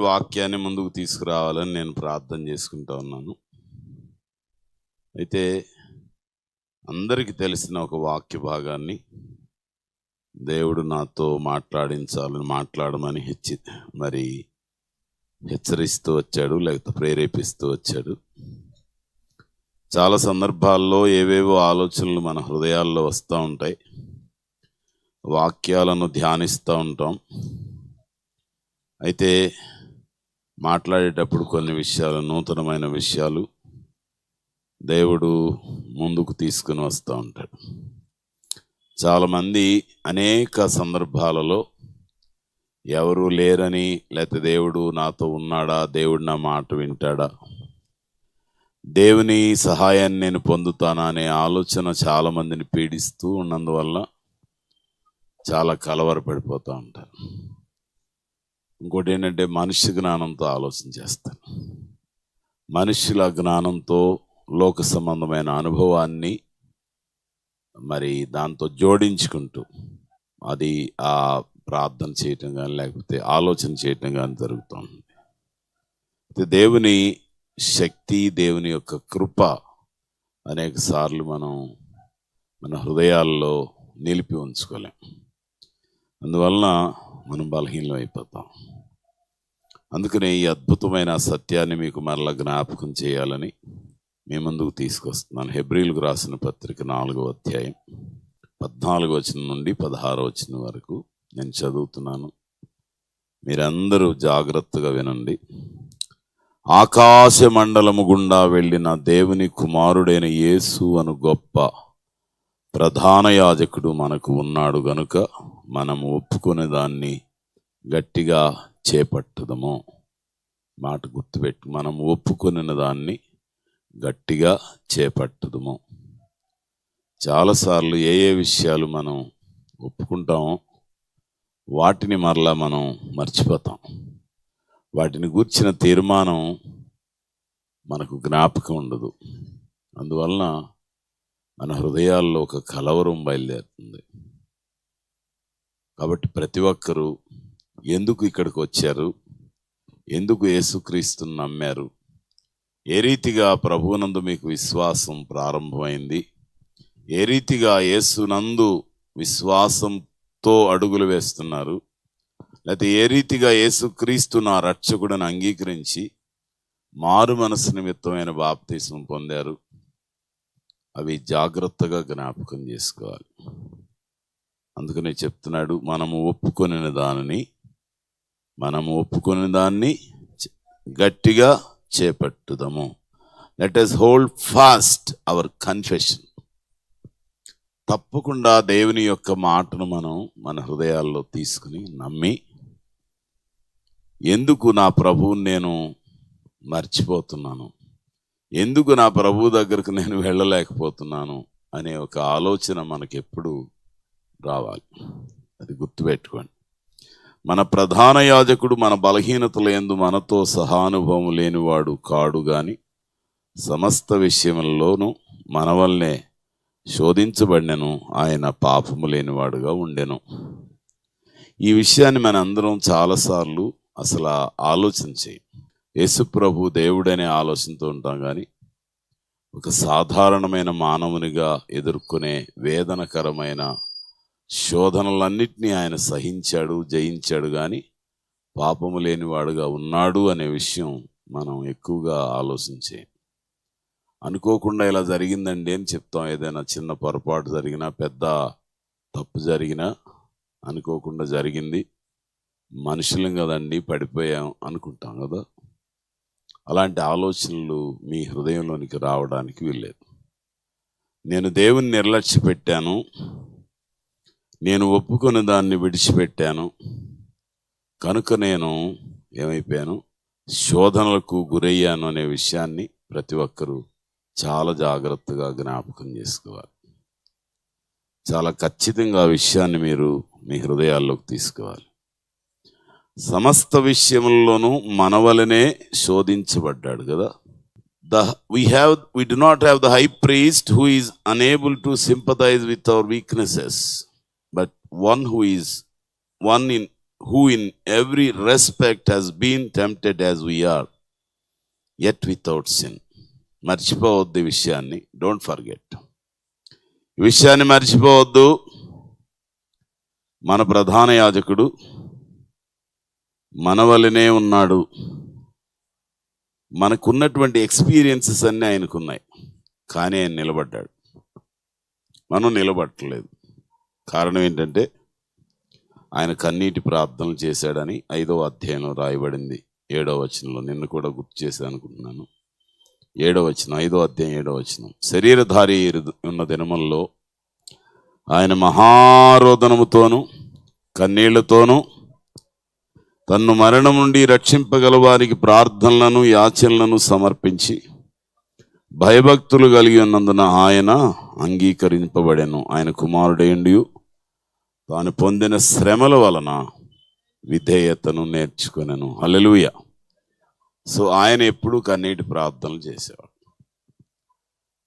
వాక్యాన్ని ముందుకు తీసుకురావాలని నేను ప్రార్థన చేసుకుంటా ఉన్నాను. అయితే అందరికీ తెలిసిన ఒక వాక్య భాగాన్ని దేవుడు నాతో మాట్లాడించాలని మాట్లాడమని హెచ్చి మరి హెచ్చరిస్తూ వచ్చాడు లేకపోతే ప్రేరేపిస్తూ వచ్చాడు. చాలా సందర్భాల్లో ఏవేవో ఆలోచనలు మన హృదయాల్లో వస్తూ ఉంటాయి. వాక్యాలను ధ్యానిస్తూ ఉంటాం. అయితే మాట్లాడేటప్పుడు కొన్ని విషయాలు నూతనమైన విషయాలు దేవుడు ముందుకు తీసుకుని వస్తూ ఉంటాడు. చాలామంది అనేక సందర్భాలలో ఎవరు లేరని లేకపోతే దేవుడు నాతో ఉన్నాడా దేవుడు నా మాట వింటాడా? దేవుని సహాయాన్ని నేను పొందుతానా అనే ఆలోచన చాలామందిని పీడిస్తూ ఉన్నందువల్ల చాలా కలవరపడిపోతూ ఉంటారు. ఇంకోటి ఏంటంటే మనిషి జ్ఞానంతో ఆలోచన చేస్తాను. మనుషుల జ్ఞానంతో లోక సంబంధమైన అనుభవాన్ని మరి దాంతో జోడించుకుంటూ అది ఆ ప్రార్థన చేయటం కానీ లేకపోతే ఆలోచన చేయటం కానీ జరుగుతుంది అయితే దేవుని శక్తి దేవుని యొక్క కృప అనేక సార్లు మనం మన హృదయాల్లో నిలిపి ఉంచుకోలేం. అందువలన మనం బలహీనం అయిపోతాం. అందుకనే ఈ అద్భుతమైన సత్యాన్ని మీకు మరలా జ్ఞాపకం చేయాలని మీ ముందుకు తీసుకొస్తున్నాను. హెబ్రిల్కు రాసిన పత్రిక నాలుగో అధ్యాయం పద్నాలుగు వచనం నుండి పదహారు వచనం వరకు నేను చదువుతున్నాను. మీరందరూ జాగ్రత్తగా వినండి. ఆకాశ మండలము గుండా వెళ్ళిన దేవుని కుమారుడైన యేసు అను గొప్ప ప్రధాన యాజకుడు మనకు ఉన్నాడు గనుక మనము ఒప్పుకునే దాన్ని గట్టిగా చేపట్టుదము. మాట గుర్తుపెట్టి మనం ఒప్పుకునే దాన్ని గట్టిగా చేపట్టుదము. చాలాసార్లు ఏ ఏ విషయాలు మనం ఒప్పుకుంటామో వాటిని మరలా మనం మర్చిపోతాం. వాటిని గూర్చిన తీర్మానం మనకు జ్ఞాపకం ఉండదు. అందువలన మన హృదయాల్లో ఒక కలవరం బయలుదేరుతుంది. కాబట్టి ప్రతి ఒక్కరూ ఎందుకు ఇక్కడికి వచ్చారు? ఎందుకు యేసుక్రీస్తుని నమ్మారు? ఏ రీతిగా ప్రభువునందు మీకు విశ్వాసం ప్రారంభమైంది? ఏ రీతిగా యేసునందు విశ్వాసంతో అడుగులు వేస్తున్నారు? లేకపోతే ఏ రీతిగా యేసుక్రీస్తు నా రక్షకుడని అంగీకరించి మారు మనసు నిమిత్తమైన బాప్తీసం పొందారు? అవి జాగ్రత్తగా జ్ఞాపకం చేసుకోవాలి. అందుకనే చెప్తున్నాడు మనము ఒప్పుకొనిన దానిని మనము ఒప్పుకొని దాన్ని గట్టిగా చేపట్టుదాము. Let's hold fast our confession తప్పకుండా దేవుని యొక్క మాటను మనం మన హృదయాల్లో తీసుకుని నమ్మి ఎందుకు నా ప్రభువుని నేను మర్చిపోతున్నాను? ఎందుకు నా ప్రభువు దగ్గరకు నేను వెళ్ళలేకపోతున్నాను? అనే ఒక ఆలోచన మనకెప్పుడు రావాలి. అది గుర్తుపెట్టుకోండి. మన ప్రధాన యాజకుడు మన బలహీనతల ఎందు మనతో సహానుభవం లేనివాడు కాడు గాని సమస్త విషయంలోనూ మన వల్లనే శోధించబడినను ఆయన పాపము లేనివాడుగా ఉండెను. ఈ విషయాన్ని మన అందరం చాలాసార్లు అసలు ఆలోచన యేసుప్రభు దేవుడనే ఆలోచనతో ఉంటాం కానీ ఒక సాధారణమైన మానవునిగా ఎదుర్కొనే వేదనకరమైన శోధనలన్నింటినీ ఆయన సహించాడు జయించాడు కానీ పాపము లేనివాడుగా ఉన్నాడు అనే విషయం మనం ఎక్కువగా ఆలోచించే. అనుకోకుండా ఇలా జరిగిందండి అని చెప్తాం. ఏదైనా చిన్న పొరపాటు జరిగినా పెద్ద తప్పు జరిగినా అనుకోకుండా జరిగింది. మనుషులం కదండి పడిపోయాం అనుకుంటాం కదా. అలాంటి ఆలోచనలు మీ హృదయంలోనికి రావడానికి వీల్లేదు. నేను దేవుని నిర్లక్ష్య పెట్టాను. నేను ఒప్పుకొని దాన్ని విడిచిపెట్టాను. కనుక నేను ఏమైపోయాను? శోధనలకు గురయ్యాను అనే విషయాన్ని ప్రతి ఒక్కరూ చాలా జాగ్రత్తగా జ్ఞాపకం చేసుకోవాలి. చాలా ఖచ్చితంగా ఆ విషయాన్ని మీరు మీ హృదయాల్లోకి తీసుకోవాలి. సమస్త విషయంలోనూ మనవలనే శోధించబడ్డాడు కదా. The we have we do not have the high priest who is unable to sympathise with our weaknesses. But one who is one in who in every respect has been tempted as we are, yet without sin. మర్చిపోవద్దు ఈ విషయాన్ని. Don't forget ఈ విషయాన్ని మర్చిపోవద్దు. మన ప్రధాన యాజకుడు మన ఉన్నాడు. మనకున్నటువంటి ఎక్స్పీరియన్సెస్ అన్నీ ఆయనకున్నాయి. కానీ ఆయన నిలబడ్డాడు. మనం నిలబట్టలేదు కారణం ఏంటంటే ఆయన కన్నీటి ప్రార్థనలు చేశాడని ఐదవ అధ్యాయంలో రాయబడింది. ఏడవ వచనంలో. నిన్ను కూడా గుర్తు చేశాను అనుకుంటున్నాను. ఏడవ వచనం. ఐదో అధ్యాయం ఏడవ వచనం. శరీరధారి ఉన్న దినముల్లో ఆయన మహారోదనముతోనూ కన్నీళ్ళతోనూ తన్ను మరణం నుండి రక్షింపగల వారికి ప్రార్థనలను యాచనలను సమర్పించి భయభక్తులు కలిగి ఉన్నందున ఆయన అంగీకరింపబడెను. ఆయన కుమారుడేండి తాను పొందిన శ్రమల వలన విధేయతను నేర్చుకునేను. అల్లెలుయ సో ఆయన ఎప్పుడూ కన్నీటి ప్రార్థనలు చేసేవాడు.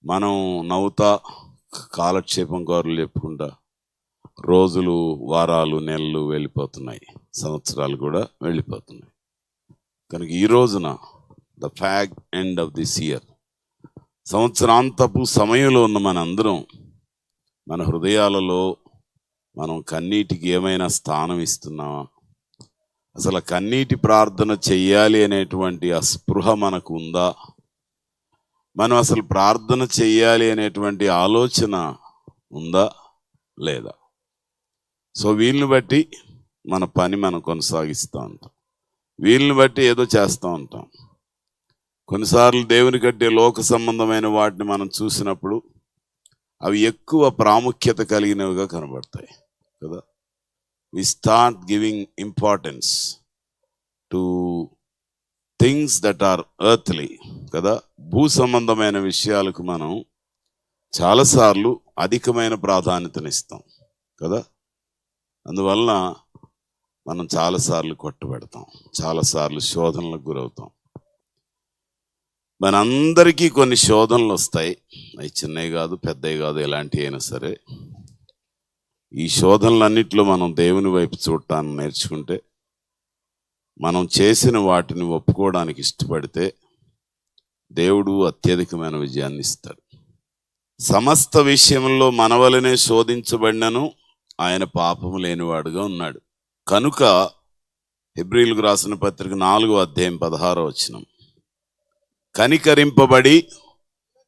మనం నవ్వుతా కాలక్షేపం కారులు చెప్పుకుంటా రోజులు వారాలు నెలలు వెళ్ళిపోతున్నాయి. సంవత్సరాలు కూడా వెళ్ళిపోతున్నాయి. కనుక ఈ రోజున the fact end of this year సంవత్సరాంతపు సమయంలో ఉన్న మనందరం మన హృదయాలలో మనం కన్నీటికి ఏమైనా స్థానం ఇస్తున్నామా? అసలు కన్నీటి ప్రార్థన చెయ్యాలి అనేటువంటి అస్పృహ మనకు ఉందా మనం అసలు ప్రార్థన చెయ్యాలి అనేటువంటి ఆలోచన ఉందా? లేదా? సో వీళ్ళని బట్టి మన పని మనం కొనసాగిస్తూ ఉంటాం. వీళ్ళని బట్టి ఏదో చేస్తూ ఉంటాం. కొన్నిసార్లు దేవుని కట్టే లోక సంబంధమైన వాటిని మనం చూసినప్పుడు అవి ఎక్కువ ప్రాముఖ్యత కలిగినవిగా కనబడతాయి కదా? We start giving importance to things that are earthly కదా? భూ సంబంధమైన విషయాలకు మనం చాలాసార్లు అధికమైన ప్రాధాన్యతనిస్తాం కదా? అందువలన మనం చాలాసార్లు కొట్టుబెడతాం చాలాసార్లు శోధనలకు గురవుతాం. మనందరికీ కొన్ని శోధనలు వస్తాయి. అవి చిన్నవి కాదు పెద్దవి కాదు ఎలాంటివి అయినా సరే. ఈ శోధనలన్నింటిలో మనం దేవుని వైపు చూడటాన్ని నేర్చుకుంటే మనం చేసిన వాటిని ఒప్పుకోవడానికి ఇష్టపడితే దేవుడు అత్యధికమైన విజయాన్ని ఇస్తాడు. సమస్త విషయంలో మనవలనే శోధించబడినను ఆయన పాపము లేనివాడుగా ఉన్నాడు. కనుక హిబ్రిల్కు రాసిన పత్రిక నాలుగో అధ్యాయం పదహారో వచ్చినాం కనికరింపబడి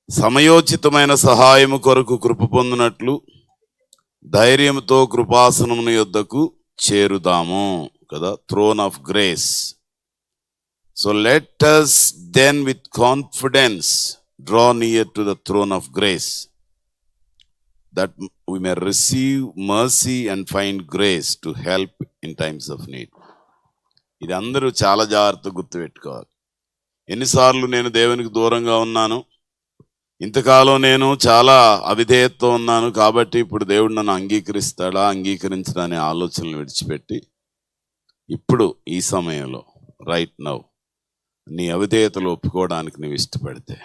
సమయోచితమైన సహాయము కొరకు కృప పొందినట్లు ధైర్యంతో కృపాసనమును యొద్దకు చేరుదాము కదా? Throne of grace so let us then with confidence draw near to the throne of grace that we may receive mercy and find grace to help in times of need ఇది అందరూ చాలా జాగ్రత్త గుర్తుపెట్టుకోవాలి. ఎన్నిసార్లు నేను దేవునికి దూరంగా ఉన్నాను. ఇంతకాలం నేను చాలా అవిధేయత్వం ఉన్నాను కాబట్టి ఇప్పుడు దేవుడు నన్ను అంగీకరిస్తాడా అంగీకరించడానే ఆలోచనలు విడిచిపెట్టి ఇప్పుడు ఈ సమయంలో రైట్ నౌ నీ అవిధేయతలు ఒప్పుకోవడానికి నువ్వు ఇష్టపడితే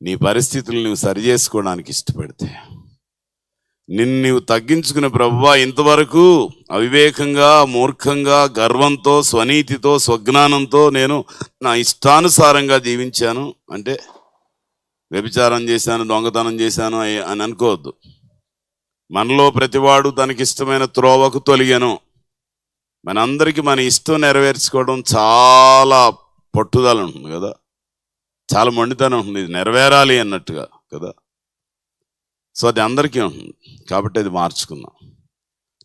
నీ పరిస్థితులు నువ్వు సరి చేసుకోవడానికి ఇష్టపడితే నిన్ను నీవు తగ్గించుకునే ప్రభువా ఇంతవరకు అవివేకంగా మూర్ఖంగా గర్వంతో స్వనీతితో స్వజ్ఞానంతో నేను నా ఇష్టానుసారంగా జీవించాను. అంటే వ్యభిచారం చేశాను దొంగతనం చేశాను అని అనుకోవద్దు. మనలో ప్రతివాడు తనకిష్టమైన త్రోవకు తొలిగాను. మనందరికీ మన ఇష్టం నెరవేర్చుకోవడం చాలా పట్టుదల ఉంటుంది కదా. చాలా మొండితనం ఉంటుంది. ఇది నెరవేరాలి అన్నట్టుగా కదా. సో అది అందరికీ ఉంటుంది. కాబట్టి అది మార్చుకుందాం.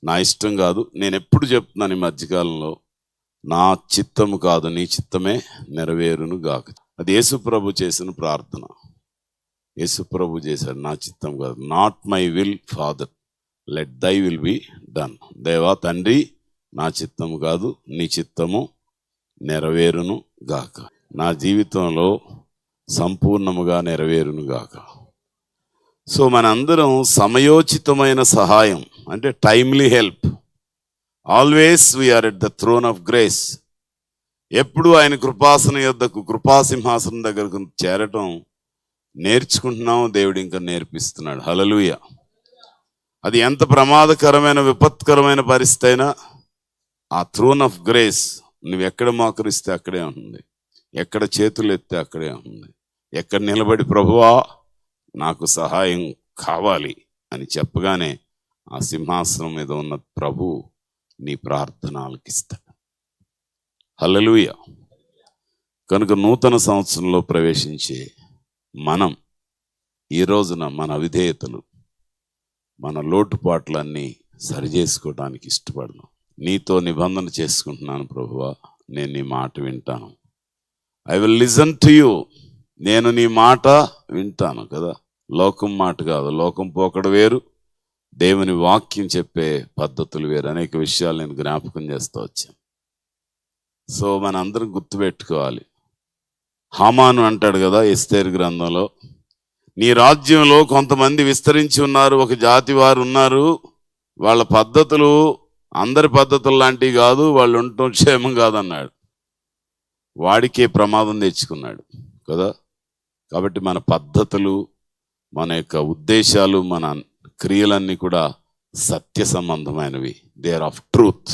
నా ఇష్టం కాదు. నేను ఎప్పుడు చెప్తున్నాను ఈ మధ్యకాలంలో నా చిత్తము కాదు నీ చిత్తమే నెరవేరును గాక. అది యేసుప్రభు చేసిన ప్రార్థన. యేసుప్రభు చేశాడు నా చిత్తం కాదు. Not my will father let thy will be done దేవా తండ్రి నా చిత్తము కాదు నీ చిత్తము నెరవేరును గాక. నా జీవితంలో సంపూర్ణముగా నెరవేరును గాక. సో మనందరం సమయోచితమైన సహాయం అంటే timely help always we are at the throne of grace ఎప్పుడు ఆయన కృపాసన యొద్దకు కృపాసింహాసనం దగ్గరకు చేరటం నేర్చుకుంటున్నాం దేవుడు ఇంకా నేర్పిస్తున్నాడు. హలలుయ అది ఎంత ప్రమాదకరమైన విపత్కరమైన పరిస్థితి అయినా ఆ థ్రోన్ ఆఫ్ గ్రేస్ నువ్వు ఎక్కడ మోకరిస్తే అక్కడే ఉంటుంది ఎక్కడ చేతులు ఎత్తే అక్కడే ఉంటుంది ఎక్కడ నిలబడి ప్రభువా నాకు సహాయం కావాలి అని చెప్పగానే ఆ సింహాసనం మీద ఉన్న ప్రభు నీ ప్రార్థన ఆలకిస్తాడు హలలుయ కనుక నూతన సంవత్సరంలో ప్రవేశించే మనం ఈ రోజున మన అవిధేయతలు మన లోటుపాట్లన్నీ సరిచేసుకోవడానికి ఇష్టపడను. నీతో నిబంధన చేసుకుంటున్నాను ప్రభువా నేను నీ మాట వింటాను. I will listen to you నేను నీ మాట వింటాను కదా. లోకం మాట కాదు లోకం పోకడ వేరు. దేవుని వాక్యం చెప్పే పద్ధతులు వేరు. అనేక విషయాలు నేను జ్ఞాపకం చేస్తూ వచ్చాను. సో మన అందరం గుర్తుపెట్టుకోవాలి హామాను అంటాడు కదా ఎస్తేరు గ్రంథంలో నీ రాజ్యంలో కొంతమంది విస్తరించి ఉన్నారు ఒక జాతి వారు ఉన్నారు. వాళ్ళ పద్ధతులు అందరి పద్ధతులు లాంటివి కాదు వాళ్ళు ఉండటం క్షేమం కాదన్నాడు. వాడికే ప్రమాదం తెచ్చుకున్నాడు కదా. కాబట్టి మన పద్ధతులు మన యొక్క ఉద్దేశాలు మన క్రియలన్నీ కూడా సత్య సంబంధమైనవి. దే ఆర్ ఆఫ్ ట్రూత్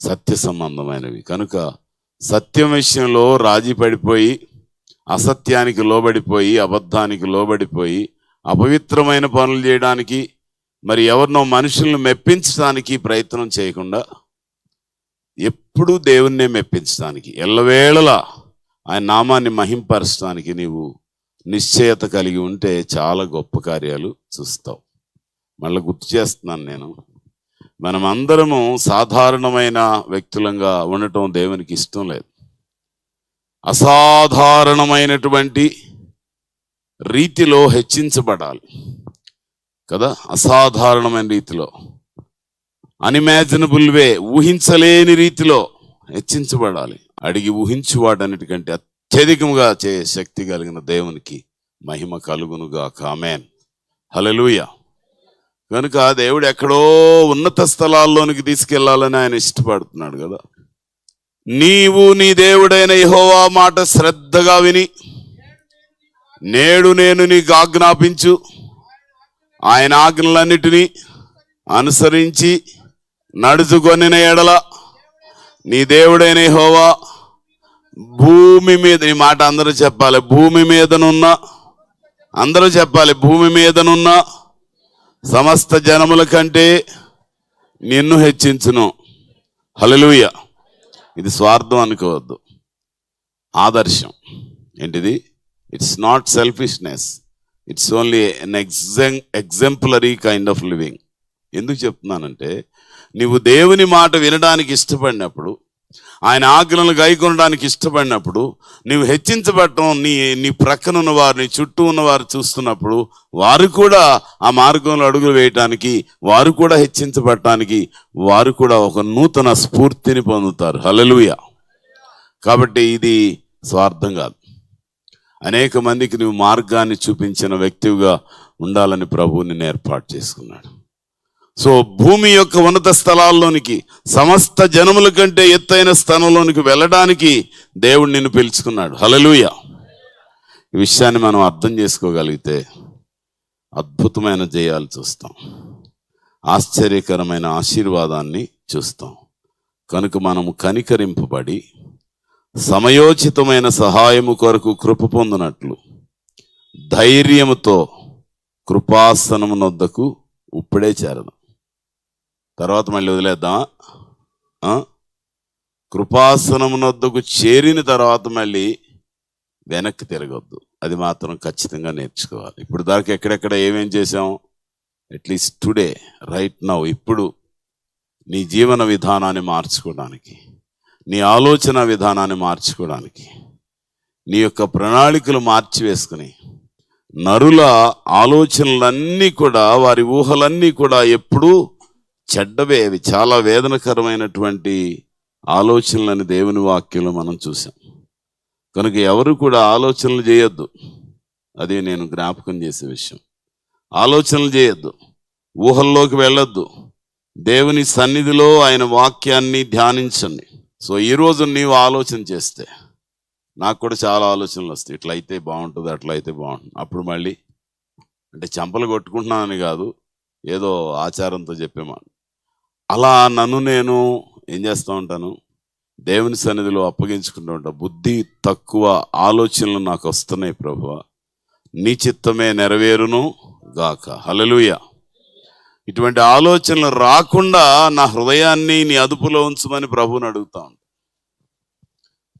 సత్య సంబంధమైనవి. కనుక సత్యం విషయంలో రాజీ పడిపోయి అసత్యానికి లోబడిపోయి అబద్ధానికి లోబడిపోయి అపవిత్రమైన పనులు చేయడానికి మరి ఎవరినో మనుషులను మెప్పించడానికి ప్రయత్నం చేయకుండా ఎప్పుడూ దేవుణ్ణే మెప్పించడానికి ఎల్లవేళలా ఆయన నామాన్ని మహింపరచడానికి నీవు నిశ్చయత కలిగి ఉంటే చాలా గొప్ప కార్యాలు చూస్తావు మళ్ళీ గుర్తు చేస్తున్నాను నేను. మనమందరము సాధారణమైన వ్యక్తులంగా ఉండటం దేవునికి ఇష్టం లేదు. అసాధారణమైనటువంటి రీతిలో హెచ్చించబడాలి. కదా? అసాధారణమైన రీతిలో. అన్ఇమాజినబుల్ వే ఊహించలేని రీతిలో హెచ్చించబడాలి. అడిగి ఊహించువాడన్నిటికంటే అత్యధికముగా చే శక్తి కలిగిన దేవునికి మహిమ కలుగునుగా కామెన్ హలలుయ కనుక దేవుడు ఎక్కడో ఉన్నత స్థలాల్లోనికి తీసుకెళ్ళాలని ఆయన ఇష్టపడుతున్నాడు కదా. నీవు నీ దేవుడైన యహోవా మాట శ్రద్ధగా విని నేడు నేను నీకు ఆజ్ఞాపించు ఆయన ఆజ్ఞలన్నిటినీ అనుసరించి నడుచుకొనిన ఎడల నీ దేవుడైన హోవా భూమి మీద ఈ మాట అందరూ చెప్పాలి. భూమి మీదనున్న అందరూ చెప్పాలి భూమి మీదనున్న సమస్త జనముల కంటే నిన్ను హెచ్చించును. హలలుయ ఇది స్వార్థం అనుకోవద్దు. ఆదర్శం. ఏంటిది? It's not selfishness it's only an exem exemplary kind of living ఎందుకు చెప్తున్నానంటే నువ్వు దేవుని మాట వినడానికి ఇష్టపడినప్పుడు ఆయన ఆజ్ఞలను గైకొనడానికి ఇష్టపడినప్పుడు నీవు హెచ్చించబడటం నీ నీ ప్రక్కన ఉన్నవారు నీ చుట్టూ ఉన్నవారు చూస్తున్నప్పుడు వారు కూడా ఆ మార్గంలో అడుగులు వేయటానికి వారు కూడా హెచ్చించబడటానికి వారు కూడా ఒక నూతన స్ఫూర్తిని పొందుతారు. హలలుయ కాబట్టి ఇది స్వార్థం కాదు. అనేక మందికి నువ్వు మార్గాన్ని చూపించిన వ్యక్తిగా ఉండాలని ప్రభువు నిన్ను ఏర్పాటు చేసుకున్నాడు. సో భూమి యొక్క ఉన్నత స్థలాల్లోనికి సమస్త జనముల కంటే ఎత్తైన స్థలంలోనికి వెళ్ళడానికి దేవుడు నిన్ను పిలుచుకున్నాడు. హలలుయ ఈ విషయాన్ని మనం అర్థం చేసుకోగలిగితే అద్భుతమైన జయాలు చూస్తాం. ఆశ్చర్యకరమైన ఆశీర్వాదాన్ని చూస్తాం. కనుక మనము కనికరింపబడి సమయోచితమైన సహాయము కొరకు కృప పొందినట్లు ధైర్యముతో కృపాసనమునొద్దకు ఇప్పుడే చేరదాం. తర్వాత మళ్ళీ వదిలేద్దామా? ఆ? కృపాసనమునొద్దకు చేరిన తర్వాత మళ్ళీ వెనక్కి తిరగొద్దు. అది మాత్రం ఖచ్చితంగా నేర్చుకోవాలి. ఇప్పుడు దాకా ఎక్కడెక్కడ ఏమేం చేసాం అట్లీస్ట్ టుడే రైట్ నౌ ఇప్పుడు నీ జీవన విధానాన్ని మార్చుకోవడానికి నీ ఆలోచన విధానాన్ని మార్చుకోవడానికి నీ యొక్క ప్రణాళికలు మార్చివేసుకుని నరుల ఆలోచనలన్నీ కూడా వారి ఊహలన్నీ కూడా ఎప్పుడూ చెడ్డవే అవి చాలా వేదనకరమైనటువంటి ఆలోచనలని దేవుని వాక్యంలో మనం చూసాం కనుక ఎవరు కూడా ఆలోచనలు చేయొద్దు. అది నేను జ్ఞాపకం చేసే విషయం. ఆలోచనలు చేయొద్దు. ఊహల్లోకి వెళ్ళొద్దు. దేవుని సన్నిధిలో ఆయన వాక్యాన్ని ధ్యానించండి. సో ఈరోజు నీవు ఆలోచన చేస్తే నాకు కూడా చాలా ఆలోచనలు వస్తాయి. ఇట్లా అయితే బాగుంటుంది అట్లా అయితే బాగుంటుంది. అప్పుడు మళ్ళీ అంటే చెంపలు కొట్టుకుంటున్నానని కాదు ఏదో ఆచారంతో చెప్పేమాట అలా నన్ను నేను ఏం చేస్తూ ఉంటాను? దేవుని సన్నిధిలో అప్పగించుకుంటూ ఉంటా. బుద్ధి తక్కువ ఆలోచనలు నాకు వస్తున్నాయి ప్రభు. నీ చిత్తమే నెరవేరును గాక. హలలుయ ఇటువంటి ఆలోచనలు రాకుండా నా హృదయాన్ని నీ అదుపులో ఉంచమని ప్రభువుని అడుగుతా ఉంటాను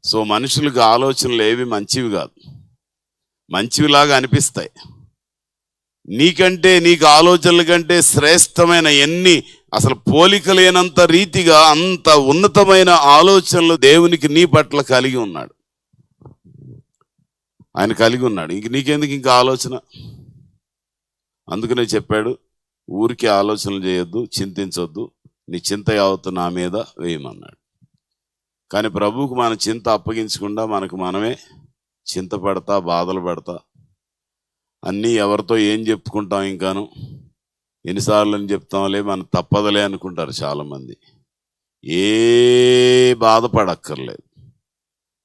సో మనుషులకు ఆలోచనలు ఏవి మంచివి కాదు. మంచివిలాగా అనిపిస్తాయి. నీకంటే నీకు ఆలోచనల కంటే శ్రేష్టమైన ఎన్ని అసలు పోలిక లేనంత రీతిగా అంత ఉన్నతమైన ఆలోచనలు దేవునికి నీ పట్ల కలిగి ఉన్నాడు. ఆయన కలిగి ఉన్నాడు. ఇంక నీకెందుకు ఇంకా ఆలోచన? అందుకనే చెప్పాడు ఊరికి ఆలోచనలు చేయొద్దు చింతించొద్దు నీ చింత యావత్తు నా మీద వేయమన్నాడు. కానీ ప్రభువుకు మన చింత అప్పగించకుండా మనకు మనమే చింతపడతా బాధలు పడతా అన్నీ ఎవరితో ఏం చెప్పుకుంటాం ఇంకాను? ఎన్నిసార్లు అని చెప్తాంలే మనం తప్పదలే అనుకుంటారు చాలామంది. ఏ బాధపడక్కర్లేదు.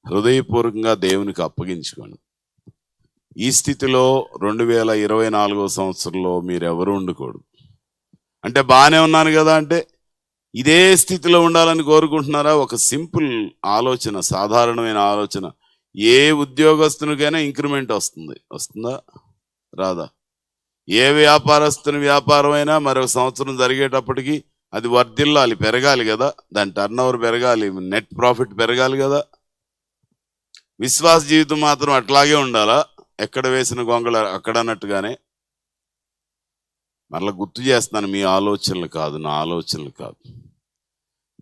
హృదయపూర్వకంగా దేవునికి అప్పగించుకోండి. ఈ స్థితిలో రెండు వేల ఇరవై నాలుగో సంవత్సరంలో మీరెవరు ఉండకూడదు. అంటే బాగానే ఉన్నాను కదా అంటే ఇదే స్థితిలో ఉండాలని కోరుకుంటున్నారా? ఒక సింపుల్ ఆలోచన సాధారణమైన ఆలోచన. ఏ ఉద్యోగస్తునికైనా ఇంక్రిమెంట్ వస్తుంది. వస్తుందా? రాదా? ఏ వ్యాపారస్తుని వ్యాపారమైనా మరొక సంవత్సరం జరిగేటప్పటికి అది వర్ధిల్లాలి పెరగాలి కదా. దాని టర్న్ ఓవర్ పెరగాలి నెట్ ప్రాఫిట్ పెరగాలి కదా. విశ్వాస జీవితం మాత్రం అట్లాగే ఉండాలా? ఎక్కడ వేసిన గొంగళ అక్కడ అన్నట్టుగానే. మరలా గుర్తు చేస్తాను మీ ఆలోచనలు కాదు నా ఆలోచనలు కాదు.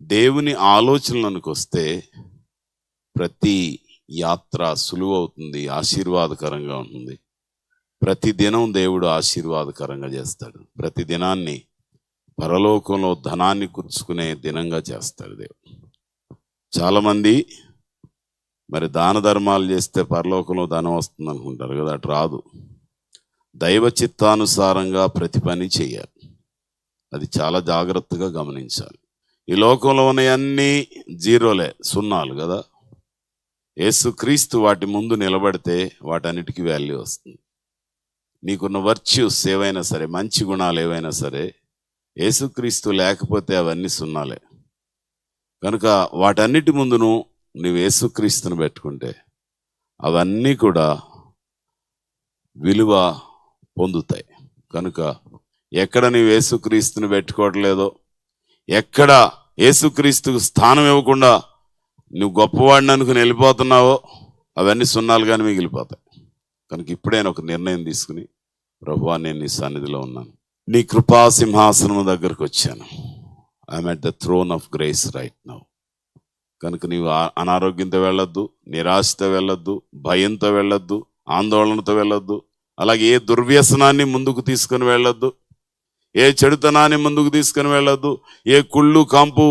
దేవుని ఆలోచనలకు వస్తే ప్రతి యాత్ర సులువవుతుంది ఆశీర్వాదకరంగా ఉంటుంది. ప్రతి దినం దేవుడు ఆశీర్వాదకరంగా చేస్తాడు. ప్రతి దినాన్ని పరలోకంలో ధనాన్ని కూర్చుకునే దినంగా చేస్తాడు దేవుడు. చాలామంది మరి దాన ధర్మాలు చేస్తే పరలోకంలో ధనం వస్తుంది అనుకుంటారు కదా అటు రాదు. దైవ చిత్తానుసారంగా ప్రతి పని చేయాలి. అది చాలా జాగ్రత్తగా గమనించాలి. ఈ లోకంలో ఉన్నవన్నీ జీరోలే సున్నాలు కదా. యేసుక్రీస్తు వాటి ముందు నిలబడితే వాటన్నిటికీ వాల్యూ వస్తుంది. నీకున్న వర్చ్యూస్ ఏవైనా సరే మంచి గుణాలు ఏవైనా సరే యేసుక్రీస్తు లేకపోతే అవన్నీ సున్నాలే. కనుక వాటన్నిటి ముందును నువ్వు యేసుక్రీస్తుని పెట్టుకుంటే అవన్నీ కూడా విలువ పొందుతాయి. కనుక ఎక్కడ నీవు యేసుక్రీస్తుని పెట్టుకోవట్లేదో ఎక్కడ యేసుక్రీస్తుకు స్థానం ఇవ్వకుండా నువ్వు గొప్పవాడిని అనుకుని వెళ్ళిపోతున్నావో అవన్నీ సున్నాలుగానే మిగిలిపోతాయి. కనుక ఇప్పుడైనా ఒక నిర్ణయం తీసుకుని ప్రభువా నేను నీ సన్నిధిలో ఉన్నాను. నీ కృపా సింహాసనం దగ్గరకు వచ్చాను. I'm at the throne of grace right now కనుక నీవు అనారోగ్యంతో వెళ్ళొద్దు నిరాశతో వెళ్ళొద్దు భయంతో వెళ్ళొద్దు ఆందోళనతో వెళ్ళొద్దు అలాగే ఏ దుర్వ్యసనాన్ని ముందుకు తీసుకొని వెళ్ళొద్దు ఏ చెడుతనాన్ని ముందుకు తీసుకొని వెళ్ళొద్దు ఏ కుళ్ళు కాంపు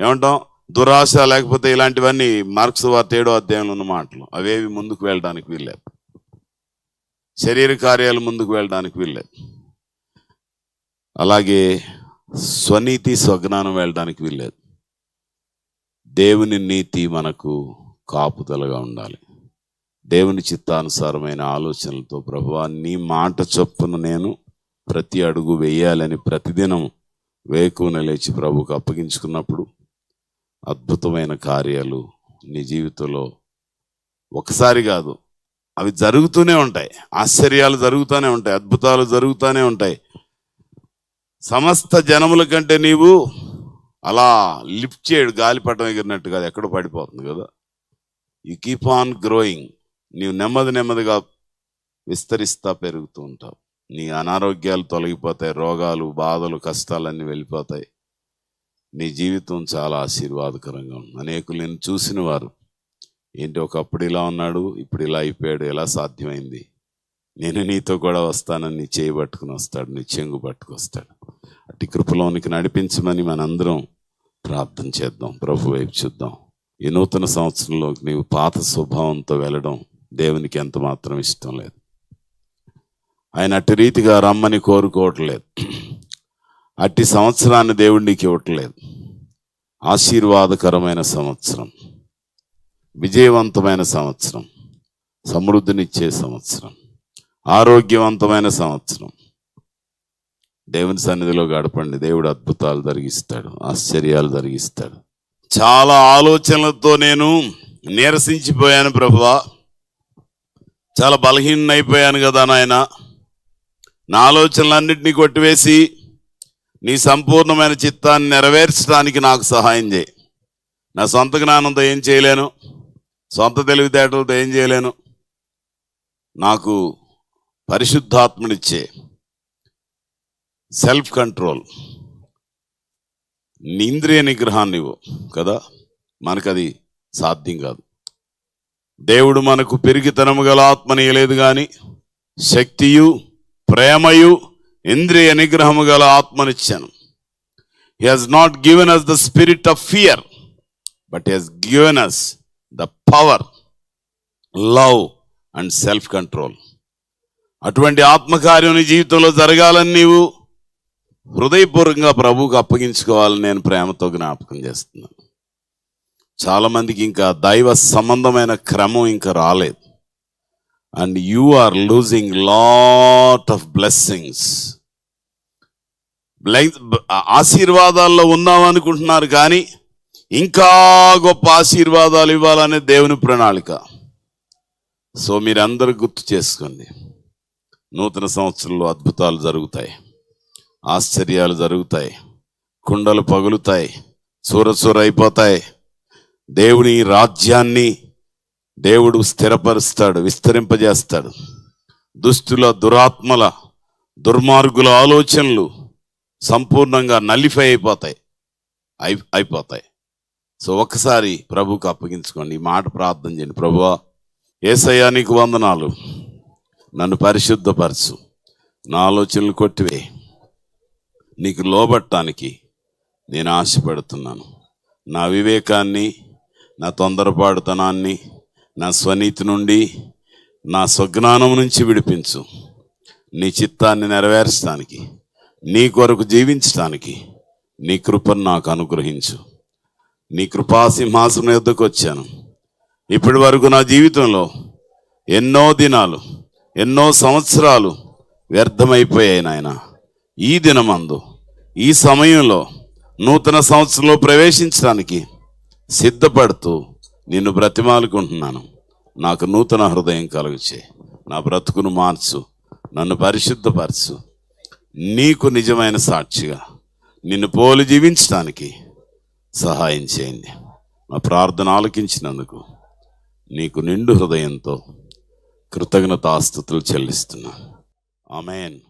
ఏమంటాం దురాశ లేకపోతే ఇలాంటివన్నీ మార్క్స్ వార్త ఏడో అధ్యాయంలో ఉన్న మాటలు. అవేవి ముందుకు వెళ్ళడానికి వీల్లేదు. శరీర కార్యాలు ముందుకు వెళ్ళడానికి వీల్లేదు. అలాగే స్వనీతి స్వజ్ఞానం వెళ్ళడానికి వీల్లేదు. దేవుని నీతి మనకు కాపుదలగా ఉండాలి. దేవుని చిత్తానుసారమైన ఆలోచనలతో ప్రభువా నీ మాట చొప్పున నేను ప్రతి అడుగు వేయాలని ప్రతిదినం వేకువన లేచి ప్రభుకు అప్పగించుకున్నప్పుడు అద్భుతమైన కార్యాలు నీ జీవితంలో ఒకసారి కాదు అవి జరుగుతూనే ఉంటాయి. ఆశ్చర్యాలు జరుగుతూనే ఉంటాయి. అద్భుతాలు జరుగుతూనే ఉంటాయి. సమస్త జనముల కంటే నీవు అలా లిఫ్ట్ చేయడు గాలిపటం ఎగిరినట్టు కాదు ఎక్కడ పడిపోతుంది కదా. యు కీప్ ఆన్ గ్రోయింగ్ నీవు నెమ్మది నెమ్మదిగా విస్తరిస్తా పెరుగుతూ ఉంటావు. నీ అనారోగ్యాలు తొలగిపోతాయి రోగాలు బాధలు కష్టాలన్నీ వెళ్ళిపోతాయి. నీ జీవితం చాలా ఆశీర్వాదకరంగా ఉంది. అనేకులు నేను చూసిన వారు ఏంటి ఒకప్పుడు ఇలా ఉన్నాడు ఇప్పుడు ఇలా అయిపోయాడు ఎలా సాధ్యమైంది? నేను నీతో కూడా వస్తానని చేయి పట్టుకుని వస్తాడు నీ చెంగు పట్టుకొస్తాడు అట్టి కృపలోనికి నడిపించమని మనందరం ప్రార్థన చేద్దాం ప్రభు వైపు చూద్దాం. ఈ నూతన సంవత్సరంలోకి నీవు పాత స్వభావంతో వెళ్ళడం దేవునికి ఎంత మాత్రం ఇష్టం లేదు. ఆయన అట్టి రీతిగా రమ్మని కోరుకోవట్లేదు. అట్టి సంవత్సరాన్ని దేవుడికి ఇవ్వటం ఇవ్వట్లేదు. ఆశీర్వాదకరమైన సంవత్సరం. విజయవంతమైన సంవత్సరం సమృద్ధినిచ్చే సంవత్సరం ఆరోగ్యవంతమైన సంవత్సరం. దేవుని సన్నిధిలో గడపండి. దేవుడు అద్భుతాలు జరిగిస్తాడు ఆశ్చర్యాలు జరిగిస్తాడు. చాలా ఆలోచనలతో నేను నీరసించిపోయాను ప్రభువా. చాలా బలహీనైపోయాను కదా నాయన. నా ఆలోచనలన్నింటినీ కొట్టివేసి నీ సంపూర్ణమైన చిత్తాన్ని నెరవేర్చడానికి నాకు సహాయం చేయి. నా సొంత జ్ఞానంతో ఏం చేయలేను. సొంత తెలివితేటలతో ఏం చేయలేను. నాకు పరిశుద్ధాత్మనిచ్చే సెల్ఫ్ కంట్రోల్ ఇంద్రియ నిగ్రహాన్ని కదా? మనకది సాధ్యం కాదు. దేవుడు మనకు పెరిగితనము గల ఆత్మని ఇవ్వలేదు కానీ శక్తియు ప్రేమయు ఇంద్రియ నిగ్రహము గల ఆత్మనిచ్చాను. He has not given us the spirit of fear but he's given us the power love and self control అటువంటి ఆత్మకార్యం నీ జీవితంలో జరగాలని నీవు హృదయపూర్వకంగా ప్రభువుకు అప్పగించుకోవాలని నేను ప్రేమతో జ్ఞాపకం చేస్తున్నాను. చాలామందికి ఇంకా దైవ సంబంధమైన క్రమం ఇంకా రాలేదు. And you are losing lot of blessings ఆశీర్వాదాల్లో ఉన్నాం అనుకుంటున్నారు కానీ ఇంకా గొప్ప ఆశీర్వాదాలు ఇవ్వాలనే దేవుని ప్రణాళిక. సో మీరందరూ గుర్తు చేసుకోండి. నూతన సంవత్సరంలో అద్భుతాలు జరుగుతాయి. ఆశ్చర్యాలు జరుగుతాయి. కుండలు పగులుతాయి. చూరచూర అయిపోతాయి. దేవుని రాజ్యాన్ని దేవుడు స్థిరపరుస్తాడు విస్తరింపజేస్తాడు. దుష్టుల దురాత్మల దుర్మార్గుల ఆలోచనలు సంపూర్ణంగా నలిఫై అయిపోతాయి. అయి అయిపోతాయి. సో ఒక్కసారి ప్రభుకు అప్పగించుకోండి. ఈ మాట ప్రార్థన చేయండి. ప్రభువా ఏసయ్యా నీకు వందనాలు. నన్ను పరిశుద్ధపరచు. నా ఆలోచనలు కొట్టివే. నీకు లోబట్టానికి నేను ఆశపడుతున్నాను. నా వివేకాన్ని నా తొందరపాటుతనాన్ని నా స్వనీతి నుండి నా స్వజ్ఞానం నుంచి విడిపించు. నీ చిత్తాన్ని నెరవేర్చడానికి నీ కొరకు జీవించడానికి నీ కృపను నాకు అనుగ్రహించు. నీ కృపా సింహాసనం యొద్దకు వచ్చాను. ఇప్పటి వరకు నా జీవితంలో ఎన్నో దినాలు ఎన్నో సంవత్సరాలు వ్యర్థమైపోయాయి నాయన. ఈ దినమందు ఈ సమయంలో నూతన సంవత్సరంలో ప్రవేశించడానికి సిద్ధపడుతూ నిన్ను బ్రతిమాలుకుంటున్నాను. నాకు నూతన హృదయం కలుగుచే. నా బ్రతుకును మార్చు నన్ను పరిశుద్ధపరచు. నీకు నిజమైన సాక్షిగా నిన్ను పోలి జీవించడానికి సహాయం చేయండి. నా ప్రార్థన ఆలకించినందుకు నీకు నిండు హృదయంతో కృతజ్ఞతాస్థుతులు చెల్లిస్తున్నాను ఆమెన్.